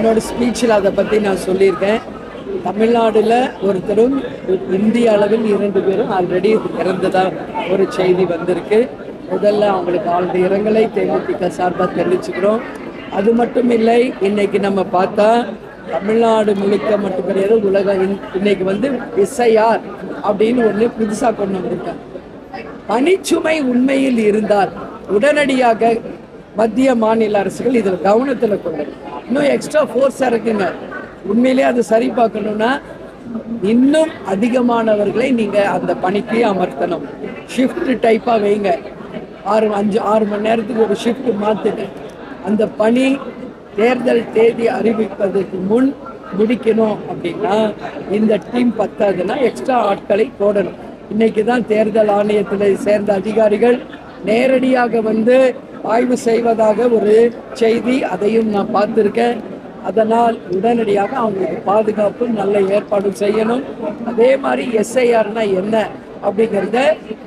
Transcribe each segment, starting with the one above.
என்னோட ஸ்பீச்சில் அதை பற்றி நான் சொல்லியிருக்கேன். தமிழ்நாடில் ஒருத்தரும் இந்திய அளவில் இரண்டு பேரும் ஆல்ரெடி இறந்ததாக ஒரு செய்தி வந்திருக்கு. முதல்ல அவங்களுக்கு ஆழ்ந்த இரங்கலை தேமுதிக சார்பாக தெரிவிச்சுக்கிறோம். அது மட்டும் இல்லை இன்னைக்கு நம்ம பார்த்தா தமிழ்நாடு முழுக்க மட்டும் கிடையாது உலகம் இன்- இன்னைக்கு வந்து எஸ்ஐஆர் அப்படின்னு ஒன்று புதுசாக கொண்டு வந்திருக்காங்க. பணிச்சுமை உண்மையில் இருந்தால் உடனடியாக மத்திய மாநில அரசுகள் இதில் கவனத்தில் கொண்டு இன்னும் எக்ஸ்ட்ரா ஃபோர்ஸ் இருக்குங்க உண்மையிலே அது சரி பார்க்கணும்னா இன்னும் அதிகமானவர்களை நீங்கள் அந்த பணிக்கு அமர்த்தணும். ஷிஃப்ட் டைப்பாக வைங்க. ஆறு அஞ்சு ஆறு மணி நேரத்துக்கு ஒரு ஷிஃப்ட் மாற்றுங்க அந்த பணி தேர்தல் தேதி அறிவிப்பதற்கு முன் முடிக்கணும் அப்படின்னா இந்த டீம் பத்தாதுன்னா எக்ஸ்ட்ரா ஆட்களை போடணும். இன்னைக்கு தான் தேர்தல் ஆணையத்தில் சேர்ந்த அதிகாரிகள் நேரடியாக வந்து ஆய்வு செய்வதாக ஒரு செய்தி அதையும் நான் பார்த்துருக்கேன். அதனால் உடனடியாக அவங்களுக்கு பாதுகாப்பு நல்ல ஏற்பாடு செய்யணும். அதே மாதிரி எஸ்ஐஆர்னா என்ன அப்படிங்கிறத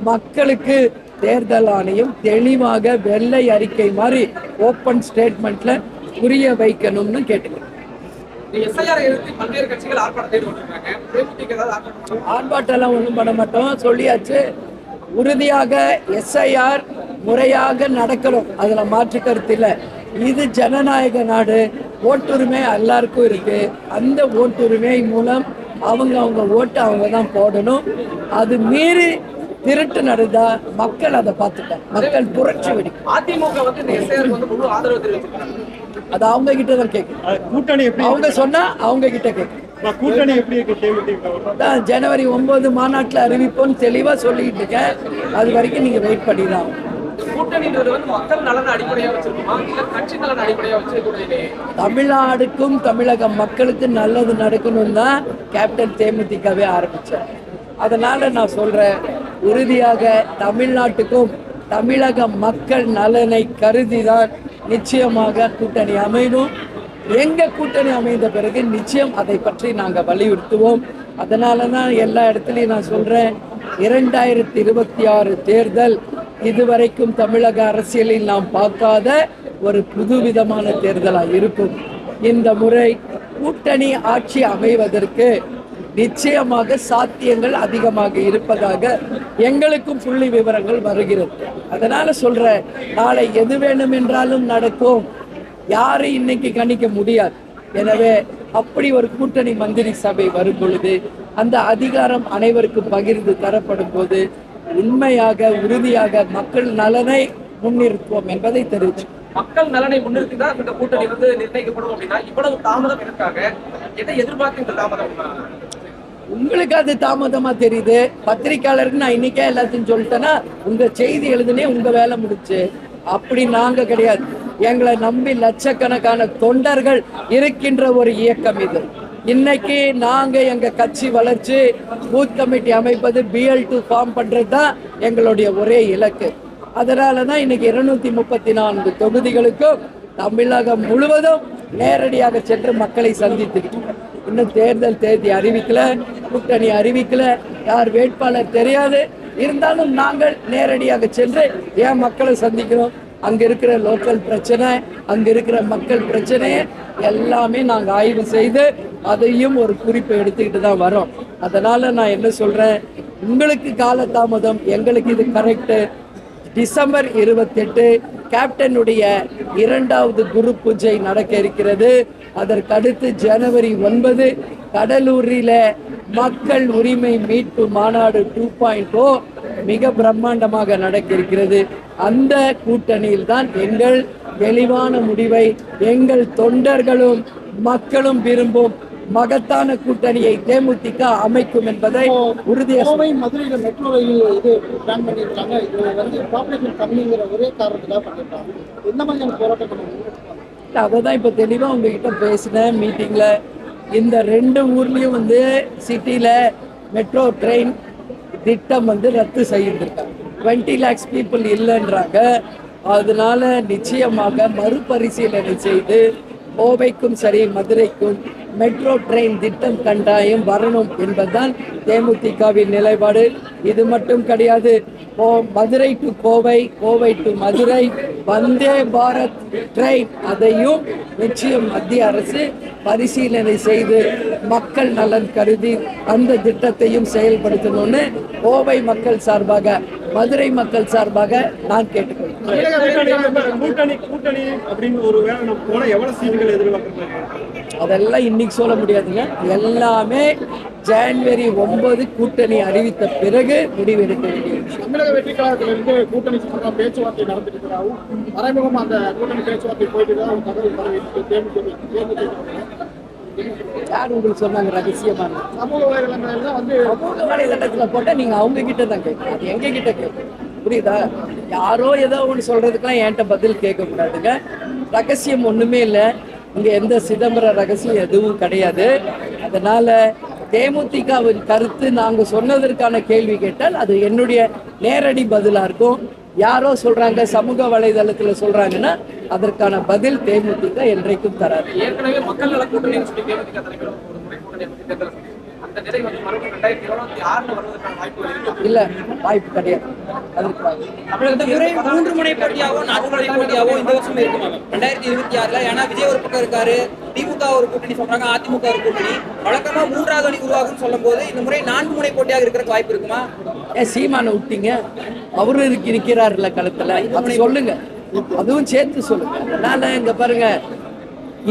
மக்களுக்கு தேர்தல் ஆணையம் தெளிவாக வெள்ளை அறிக்கை மாதிரி ஓப்பன் ஸ்டேட்மெண்ட்ல புரிய வைக்கணும்னு கேட்டுக்கிறேன். ஆர்ப்பாட்டம்லாம் ஒன்றும் பண்ண மாட்டோம். சொல்லியாச்சு. உறுதியாக எஸ்ஐஆர் முறையாக நடக்கணும். அதில் மாற்று கருத்து இல்லை. இது ஜனநாயக நாடு. ஓட்டுரிமை எல்லாருக்கும் இருக்கு. அந்த ஓட்டுரிமை மூலம் அவங்க அவங்க ஓட்டு அவங்க தான் போடணும். அது மீறி திருட்டு நடந்தா மக்கள் அதை பார்த்துட்டாங்க. மக்கள் புரட்சி வெடிக்கும் அதிமுக வந்து இந்த எஸ்ஐஆருக்கு வந்து முழு ஆதரவு தெரிவிச்சிருக்காங்க. அது அவங்க கிட்ட தான் கேட்கணும் அது கூட்டணி எப்படி அவங்க சொன்னா அவங்க கிட்ட கேட்கணும் நான் கூட்டணி எப்படி இருக்கு? ஜனவரி ஒன்பது மாநாட்டில் அறிவிப்போம்னு தெளிவாக சொல்லிட்டு இருக்கேன். அது வரைக்கும் நீங்கள் வெயிட் பண்ணி தான். கூட்டணின்றது வந்து மக்கள் நலன் அடிப்படையா வச்சிருக்குமா? இல்ல கட்சி நலன் அடிப்படையா தமிழ்நாடுக்கும் தமிழக மக்களுக்கு நல்லது நடக்கணும் தான் கேப்டன் தேமுதிகவே ஆரம்பித்தார் அதனால நான் சொல்றேன் உறுதியாக தமிழ்நாட்டுக்கும் தமிழக மக்கள் நலனை கருதி தான் நிச்சயமாக கூட்டணி அமையணும். எங்க கூட்டணி அமைந்த பிறகு நிச்சயம் அதை பற்றி நாங்கள் வலியுறுத்துவோம். அதனால தான் எல்லா இடத்துலையும் நான் சொல்றேன் இரண்டாயிரத்தி இருபத்தி ஆறு தேர்தல் இதுவரைக்கும் தமிழக அரசியலில் நாம் பார்க்காத ஒரு புதுவிதமான தேர்தலாக இருக்கும். இந்த முறை கூட்டணி ஆட்சி அமைவதற்கு நிச்சயமாக சாத்தியங்கள் அதிகமாக இருப்பதாக எங்களுக்கும் புள்ளி விவரங்கள் வருகிறது. அதனால சொல்றேன் நாளை எது வேணும் என்றாலும் நடக்கும். யாரை இன்னைக்கு கணிக்க முடியாது. எனவே அப்படி ஒரு கூட்டணி மந்திரி சபை வரும் பொழுது அந்த அதிகாரம் அனைவருக்கும் பகிர்ந்து தரப்படும் போது உண்மையாக உறுதியாக மக்கள் நலனை முன்னிறுத்துவோம் என்பதை தெரிவிச்சு. மக்கள் நலனை முன்னிறுத்தி தான் இந்த கூட்டணி வந்து நிர்ணயிக்கப்படும் அப்படின்னா இவ்வளவு தாமதம் எதற்காக? எதை எதிர்பார்த்து இந்த தாமதம்? உங்களுக்கு அது தாமதமா தெரியுது. பத்திரிக்கையாளருக்கு நான் இன்னைக்கே எல்லாத்தையும் சொல்லிட்டேன்னா உங்க செய்தி எழுதுனே உங்க வேலை முடிச்சு அப்படி நாங்க கிடையாது. எங்களை நம்பி லட்சக்கணக்கான தொண்டர்கள் இருக்கின்ற ஒரு இயக்கம் இது. இன்னைக்கு நாங்க எங்க கட்சி வளர்ச்சி பூத் கமிட்டி அமைப்பது பிஎல் டூ ஃபார்ம் பண்றது தான் எங்களுடைய ஒரே இலக்கு. அதனால தான் இன்னைக்கு இருநூத்தி முப்பத்தி நான்கு தொகுதிகளுக்கும் தமிழகம் முழுவதும் நேரடியாக சென்று மக்களை சந்தித்து இன்னும் தேர்தல் தேதி அறிவிக்கல கூட்டணி அறிவிக்கல யார் வேட்பாளர் தெரியாது. இருந்தாலும் நாங்கள் நேரடியாக சென்று ஏன் மக்களை சந்திக்கிறோம்? அங்க இருக்கிற லோக்கல் பிரச்சனை அங்க இருக்கிற மக்கள் பிரச்சனையை எல்லாமே நாங்கள் ஆய்வு செய்து அதையும் ஒரு குறிப்பை எடுத்துக்கிட்டு தான் வரோம். அதனால நான் என்ன சொல்றேன்? உங்களுக்கு காலதாமதம் எங்களுக்கு இது கரெக்டு டிசம்பர் இருபத்தெட்டு கேப்டனுடைய இரண்டாவது குரு பூஜை நடக்க இருக்கிறது. அதற்கடுத்து ஜனவரி ஒன்பது கடலூரில் மக்கள் உரிமை மீட்பு மாநாடு டூ பாயிண்ட் ஓ மிக பிரம்மாண்டமாக நடக்க இருக்கிறது. அந்த கூட்டணியில் தான் எங்கள் தெளிவான முடிவை எங்கள் தொண்டர்களும் மக்களும் விரும்பும் மகத்தான கூட்டணியை தேமுதிக அமைக்கும் என்பதை உறுதியாக மதுரையில மெட்ரோ ரயில் இது பிளான் பண்ணியிருக்காங்க. இது வந்து பாப்புலேஷன் கம்மிங்கிற ஒரே காரணத்துக்காக பண்ணியிருக்காங்க. எந்த மாதிரியான போராட்டம் அதை தான் இப்போ தெளிவாக உங்ககிட்ட பேசினேன் மீட்டிங்கில் இந்த ரெண்டு ஊர்லேயும் வந்து சிட்டியில் மெட்ரோ ட்ரெயின் திட்டம் வந்து ரத்து செய்திருக்காங்க டுவெண்ட்டி லேக்ஸ் பீப்புள் இல்லைன்றாங்க. அதனால நிச்சயமாக மறுபரிசீலனை செய்து கோவைக்கும் சரி மதுரைக்கும் மெட்ரோ ட்ரெயின் திட்டம் கண்டாயம் வரணும் என்பதுதான் தேமுதிகவின் நிலைப்பாடு. இது மட்டும் கிடையாது. கோ Madurai to Kovai Kovai to Madurai Vande Bharat train அதையும் நிச்சயம் மத்திய அரசு பரிசீலனை செய்து மக்கள் நலன் கருதி அந்த திட்டத்தையும் செயல்படுத்தணும்னு கோவை மக்கள் சார்பாக மதுரை மக்கள் சார்பாக நான் கேட்டுக்கொள்கிறேன். அதெல்லாம் இன்னைக்கு சொல்ல முடியாதுங்க. எல்லாமே ஜனவரி ஒன்பது கூட்டணி அறிவித்த பிறகு முடிவெடுக்க வேண்டிய தமிழக வெற்றி கழகத்திலிருந்து கூட்டணி சம்பந்தமா பேச்சுவார்த்தை நடந்துருக்கிறதாவும் மறைமுகமா அந்த கூட்டணி பேச்சுவார்த்தை போயிட்டு தான் தகவல் யார் உங்களுக்கு சொன்னாங்க ரகசியமான சமூக வலைதளங்கள்ல வந்து சமூக வலைதளத்துல போட்டா நீங்க அவங்க கிட்ட தான் கேட்கணும். அது எங்க கிட்ட கேட்கணும். புரியுதா? யாரோ ஏதோ ஒன்று சொல்றதுக்கெல்லாம் என்கிட்ட பதில் கேட்க கூடாதுங்க ரகசியம் ஒண்ணுமே இல்லை. இங்க எந்த சிதம்பர ரகசியம் எதுவும் கிடையாது. அதனால தேமுதிகவின் கருத்து நாங்க சொன்னதற்கான கேள்வி கேட்டால் அது என்னுடைய நேரடி பதிலா இருக்கும். யாரோ சொல்றாங்க சமூக வலைதளத்துல சொல்றாங்கன்னா அதற்கான பதில் தேமுதிக என்றைக்கும் தராது. ஏற்கனவே மக்கள் நல கூட்டணின்னு சொல்லி தேமுதிக இல்ல வாய்ப்பு கிடையாது. மூன்று முனை போட்டியாவோ நான்கு முனை போட்டியாவோ இந்த வருஷம் இருக்குமா ரெண்டாயிரத்தி இருபத்தி ஆறுல ஏன்னா விஜய் ஒரு பக்கம் இருக்காரு திமுக ஒரு கூட்டணி சொல்றாங்க அதிமுக ஒரு கூட்டணி. வழக்கமா மூன்றாவது அணி உருவாகும் சொல்லும் போது இந்த முறை நான்கு முனை போட்டியாக இருக்கிறதுக்கு வாய்ப்பு இருக்குமா? ஏன் சீமானை விட்டீங்க. அவரும் இருக்கு இருக்கிறாருல களத்துல. அப்படி சொல்லுங்க. அதுவும் சேர்த்து சொல்லுங்க. அதனால இங்க பாருங்க.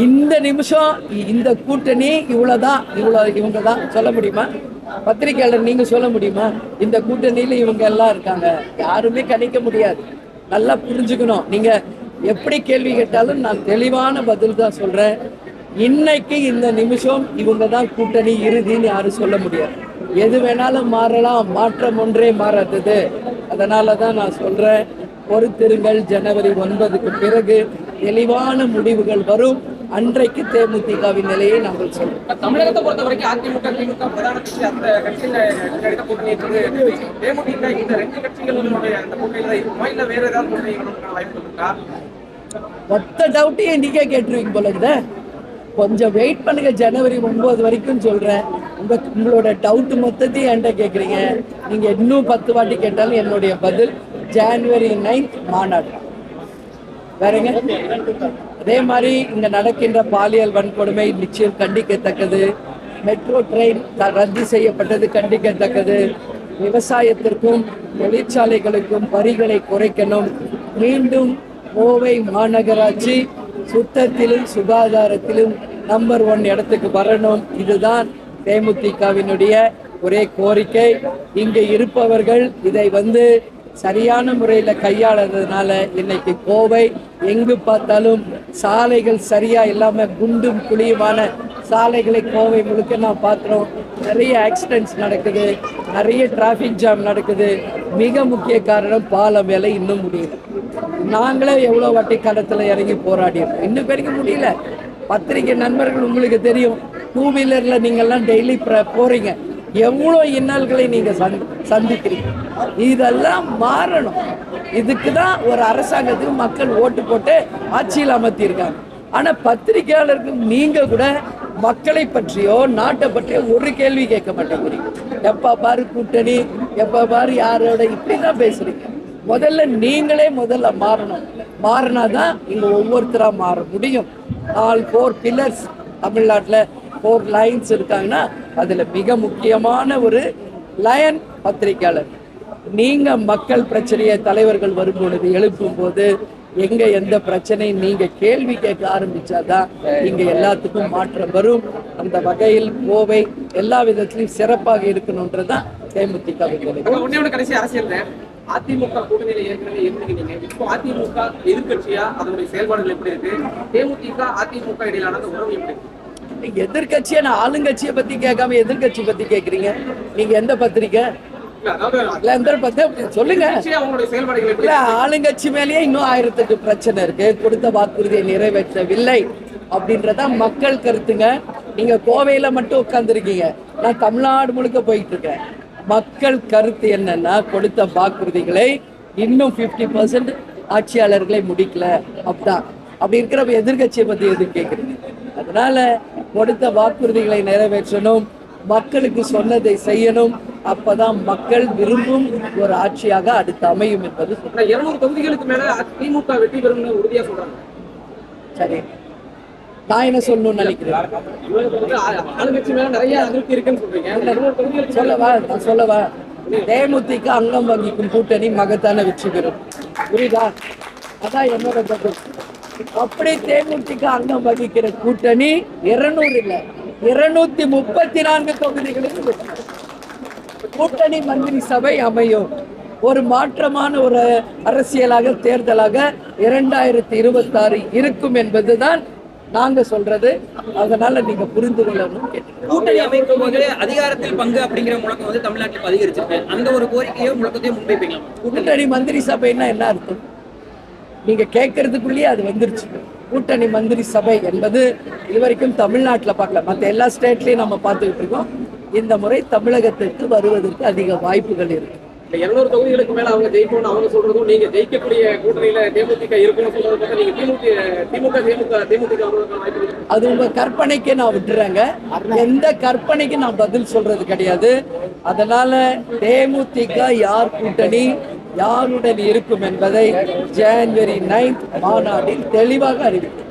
இந்த நிமிஷம் இந்த கூட்டணி இவ்வளோதான் இவ்வளோ இவங்க தான் சொல்ல முடியுமா? பத்திரிக்கையாளர் நீங்க சொல்ல முடியுமா? இந்த கூட்டணியில இவங்க எல்லாம் இருக்காங்க. யாருமே கணிக்க முடியாது. நல்லா புரிஞ்சுக்கணும். நீங்க எப்படி கேள்வி கேட்டாலும் நான் தெளிவான பதில் தான் சொல்றேன். இன்னைக்கு இந்த நிமிஷம் இவங்க தான் கூட்டணி இறுதின்னு யாரும் சொல்ல முடியாது. எது வேணாலும் மாறலாம் மாற்றம் ஒன்றே மாறாதது. அதனால தான் நான் சொல்றேன் பொறுத்திருங்கள் ஜனவரி ஒன்பதுக்கு பிறகு தெளிவான முடிவுகள் வரும். அன்றைக்கு தேமுதிகவின் நிலையை நாங்கள் இப்ப தமிழகத்தை பொறுத்த வரைக்கும் அதிமுக திமுக பிரதான கட்சி அந்த கட்சியில எடுத்த கூட்டணி இருக்குது தேமுதிக இந்த ரெண்டு கட்சிகளுடைய அந்த கூட்டணியில தான் இருக்குமா? இல்ல வேற ஏதாவது வாய்ப்பு இருக்கா? மொத்த டவுட்டையும் நீங்க கேட்டுருவீங்க போல இருக்குதே. கொஞ்சம் வெயிட் பண்ணுங்க ஜனவரி ஒன்பது வரைக்கும் சொல்றேன். உங்க உங்களோட டவுட் மொத்தத்தையும் என்கிட்ட கேட்குறீங்க நீங்க இன்னும் பத்து வாட்டி கேட்டாலும் என்னுடைய பதில் ஜனவரி நைன்த் மாநாடு. வேறங்க அதே மாதிரி இங்க நடக்கின்ற பாலியல் வன்கொடுமை நிச்சயம் கண்டிக்கத்தக்கது. மெட்ரோ ட்ரெயின் ரத்து செய்யப்பட்டது கண்டிக்கத்தக்கது. விவசாயத்திற்கும் தொழிற்சாலைகளுக்கும் வரிகளை குறைக்கணும். மீண்டும் கோவை மாநகராட்சி சுத்தத்திலும் சுகாதாரத்திலும் நம்பர் ஒன் இடத்துக்கு வரணும். இதுதான் தேமுதிகவினுடைய ஒரே கோரிக்கை இங்கு இருப்பவர்கள் இதை வந்து சரியான முறையில் கையாளுறதுனால இன்னைக்கு கோவை எங்கு பார்த்தாலும் சாலைகள் சரியா இல்லாம குண்டும் குழியுமான சாலைகளை கோவை முழுக்க நான் பார்க்குறோம். நிறைய ஆக்சிடென்ட்ஸ் நடக்குது நிறைய டிராஃபிக் ஜாம் நடக்குது. மிக முக்கிய காரணம் பாலம் வேலை இன்னும் முடியல. நாங்களே எவ்வளோ வாட்டி களத்தில் இறங்கி போராடியிருக்கோம். இன்னும் வரைக்கும் முடியல. பத்திரிகை நண்பர்கள் உங்களுக்கு தெரியும். டூ வீலரில் நீங்கள்லாம் டெய்லி போகிறீங்க எவ்வளோ இன்னல்களை நீங்கள் சந் சந்திக்கிறீங்க? இதெல்லாம் மாறணும். இதுக்கு தான் ஒரு அரசாங்கத்துக்கு மக்கள் ஓட்டு போட்டு ஆட்சியில் அமர்த்தியிருக்காங்க. ஆனால் பத்திரிகையாளருக்கு நீங்கள் கூட மக்களை பற்றியோ நாட்டை பற்றியோ ஒரு கேள்வி கேட்க மாட்டேங்கிறீங்க. எப்போ பாரு கூட்டணி எப்போ பாரு யாரோட? இப்படி தான் பேசுகிறீங்க முதல்ல நீங்களே முதல்ல மாறணும். மாறினா தான் இங்கே ஒவ்வொருத்தராக மாற முடியும். நாலு ஃபோர் பில்லர்ஸ் தமிழ்நாட்டில் ஃபோர் லைன்ஸ் இருக்காங்கன்னா அதில் மிக முக்கியமான ஒரு லயன் பத்திரிகையாளர். நீங்கள் மக்கள் பிரச்சனையை தலைவர்கள் வரும்பொழுது எழுப்பும் போது எங்க எந்த பிரச்சனை நீங்கள் கேள்வி கேட்க ஆரம்பித்தாதான் இங்கே எல்லாத்துக்கும் மாற்றம் வரும். அந்த வகையில் கோவை எல்லா விதத்திலும் சிறப்பாக இருக்கணுன்றது தான் தேமுதிக கடைசி அரசியல் அதிமுக கூட்டணியில ஏற்கனவே இருந்தீங்க இப்போ அதிமுக எதிர்கட்சியா அதனுடைய செயல்பாடுகள் எப்படி இருக்கு? தேமுதிக அதிமுக இடையிலான உறவு எப்படி இருக்கு? எதிர்கட்சியை நான் ஆளுங்கட்சியை பத்தி கேட்காம எதிர்கட்சி பத்தி கேக்குறீங்க நீங்க எந்த பத்திரிக்கை? சொல்லுங்க. இல்ல ஆளுங்கட்சி மேலேயே இன்னும் ஆயிரத்துக்கு பிரச்சனை இருக்கு. கொடுத்த வாக்குறுதியை நிறைவேற்றவில்லை அப்படின்றத மக்கள் கருத்துங்க. நீங்க கோவையில மட்டும் உட்கார்ந்துருக்கீங்க. நான் தமிழ்நாடு முழுக்க போயிட்டு இருக்கேன் மக்கள் கருத்து என்னன்னா கொடுத்த வாக்குறுதிகளை இன்னும் 50% பர்சன்ட் ஆட்சியாளர்களை முடிக்கல. அப்படிதான். அப்படி இருக்கிறப்ப எதிர்கட்சியை பத்தி எது கேட்குறீங்க? அதனால கொடுத்த வாக்குறுதிகளை நிறைவேற்றணும். மக்களுக்கு சொன்னதை செய்யணும். அப்பதான் மக்கள் விரும்பும் ஒரு ஆட்சியாக அடுத்து அமையும் என்பது இருநூறு தொகுதிகளுக்கு மேல திமுக வெற்றி பெறும்னு உறுதியா சொல்றாங்க. சரி. நான் என்ன சொல்லணும்னு நினைக்கிறேன்? நிறைய அதிருப்தி இருக்குன்னு சொல்றீங்க. சொல்லவா நான் சொல்லவா தேமுதிக அங்கம் வகிக்கும் கூட்டணி மகத்தான வெற்றி பெறும். புரியுதா? அதான் என்னோட பதில் அப்படி தேமுதிக அங்கம் வகிக்கிற கூட்டணி இருநூறு இல்ல. இருநூத்தி முப்பத்தி நான்கு பெறும். கூட்டணி மந்திரி சபை அமையும். ஒரு மாற்றமான ஒரு அரசியலாக தேர்தலாக இரண்டாயிரத்தி இருபத்தாறு இருக்கும் என்பதுதான் நாங்க சொல்றது. அதனால நீங்க புரிந்து கொள்ளணும் கூட்டணி அமைக்கும் போது அதிகாரத்தில் பங்கு அப்படிங்கிற முழக்கம் வந்து தமிழ்நாட்டில் அதிகரிச்சிருக்கு அந்த ஒரு கோரிக்கையோ முழக்கத்தையும் முன்வைப்பீங்களா? கூட்டணி மந்திரி சபைன்னா என்ன அர்த்தம்? நீங்க கேட்கறதுக்குள்ளேயே அது வந்துருச்சு. கூட்டணி மந்திரி சபை என்பது இதுவரைக்கும் தமிழ்நாட்டில் பார்க்கல. மற்ற எல்லா ஸ்டேட்லயும் நம்ம பார்த்துக்கிட்டு இருக்கோம். இந்த முறை தமிழகத்திற்கு வருவதற்கு அதிக வாய்ப்புகள் இருக்கு. இருநூறு தொகுதிகளுக்கு மேல அவங்க ஜெயிக்கணும்னு அவங்க சொல்றதும் நீங்க ஜெயிக்கக்கூடிய கூட்டணியில தேமுதிக இருக்குன்னு சொல்றது நீங்க திமுக திமுக தேமுக இருக்கு. அது உங்க கற்பனைக்கு நான் விட்டுறேங்க. எந்த கற்பனைக்கு நான் பதில் சொல்றது கிடையாது. அதனால தேமுதிக யார் கூட்டணி? யாருடன் இருக்கும் என்பதை ஜனவரி நைன்த் மாநாட்டில் தெளிவாக அறிவிக்கும்